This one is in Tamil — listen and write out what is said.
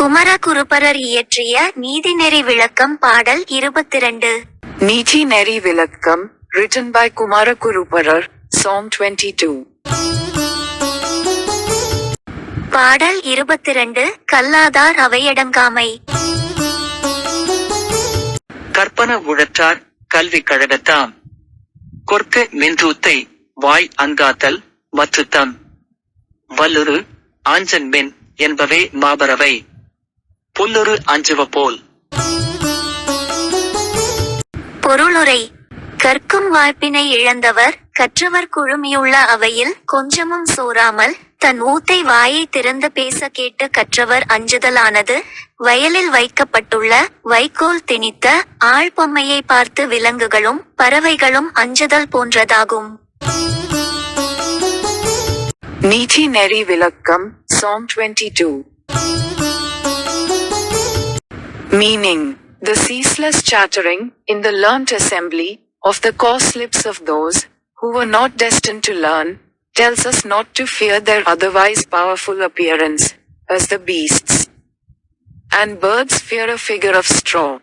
குமரகுருபரர் இயற்றிய நீதிநெறி விளக்கம் பாடல் இருபத்திரண்டு. Niti Neri Vilakkam, written by Kumarakuruparar, Psalm 22. பாடல் இருபத்திரண்டு கல்லாதார் அவையடங்காமை. கற்பன உழற்றார் கல்வி கழகத்தாம். கொர்க்க மென்றூத்தை வாய் அங்காத்தல் மற்று தம் வல்லுரு ஆஞ்சன் மென் என்பவை மாபரவை. புல்லுரு அஞ்சுவ போல். பொருளுரை. கற்கும் வாய்ப்பினை இழந்தவர் கற்றவர் குழுமியுள்ள அவையில் கொஞ்சமும் சோராமல் தன் ஊத்தை வாயை திறந்து பேச கேட்டு கற்றவர் அஞ்சுதலானது வயலில் வைக்கப்பட்டுள்ள வைக்கோல் திணித்த ஆழ்பொம்மையை பார்த்து விலங்குகளும் பறவைகளும் அஞ்சுதல் போன்றதாகும். Niti Neri Vilakkam, Psalm 22. Meaning, the ceaseless chattering, in the learnt assembly, of the coarse lips of those, who were not destined to learn, tells us not to fear their otherwise powerful appearance, as the beasts. And birds fear a figure of straw.